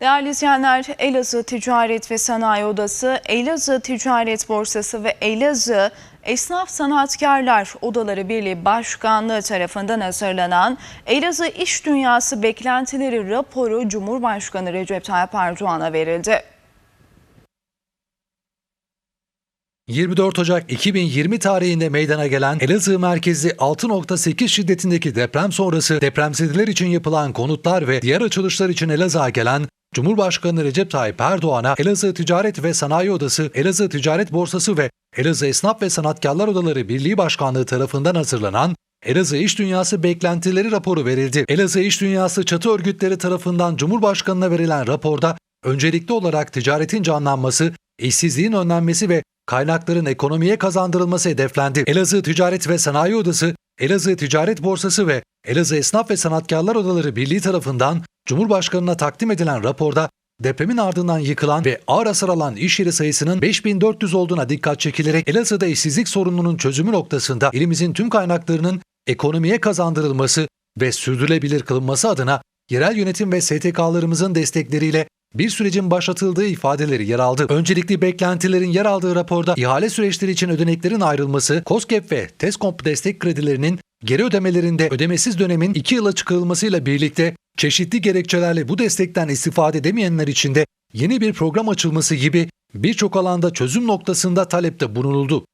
Değerli izleyenler, Elazığ Ticaret ve Sanayi Odası, Elazığ Ticaret Borsası ve Elazığ Esnaf Sanatkarlar Odaları Birliği Başkanlığı tarafından hazırlanan Elazığ İş Dünyası Beklentileri raporu Cumhurbaşkanı Recep Tayyip Erdoğan'a verildi. 24 Ocak 2020 tarihinde meydana gelen Elazığ merkezli 6.8 şiddetindeki deprem sonrası depremzedeler için yapılan konutlar ve diğer açılışlar için Elazığ'a gelen Cumhurbaşkanı Recep Tayyip Erdoğan'a Elazığ Ticaret ve Sanayi Odası, Elazığ Ticaret Borsası ve Elazığ Esnaf ve Sanatkarlar Odaları Birliği Başkanlığı tarafından hazırlanan Elazığ İş Dünyası Beklentileri raporu verildi. Elazığ İş Dünyası çatı örgütleri tarafından Cumhurbaşkanı'na verilen raporda öncelikli olarak ticaretin canlanması, işsizliğin önlenmesi ve kaynakların ekonomiye kazandırılması hedeflendi. Elazığ Ticaret ve Sanayi Odası, Elazığ Ticaret Borsası ve Elazığ Esnaf ve Sanatkarlar Odaları Birliği tarafından Cumhurbaşkanı'na takdim edilen raporda depremin ardından yıkılan ve ağır hasar alan iş yeri sayısının 5400 olduğuna dikkat çekilerek Elazığ'da işsizlik sorununun çözümü noktasında elimizin tüm kaynaklarının ekonomiye kazandırılması ve sürdürülebilir kılınması adına yerel yönetim ve STK'larımızın destekleriyle bir sürecin başlatıldığı ifadeleri yer aldı. Öncelikli beklentilerin yer aldığı raporda ihale süreçleri için ödeneklerin ayrılması, COSGAP ve TESCOMP destek kredilerinin geri ödemelerinde ödemesiz dönemin 2 yıla çıkarılmasıyla birlikte çeşitli gerekçelerle bu destekten istifade edemeyenler için de yeni bir program açılması gibi birçok alanda çözüm noktasında talepte bulunuldu.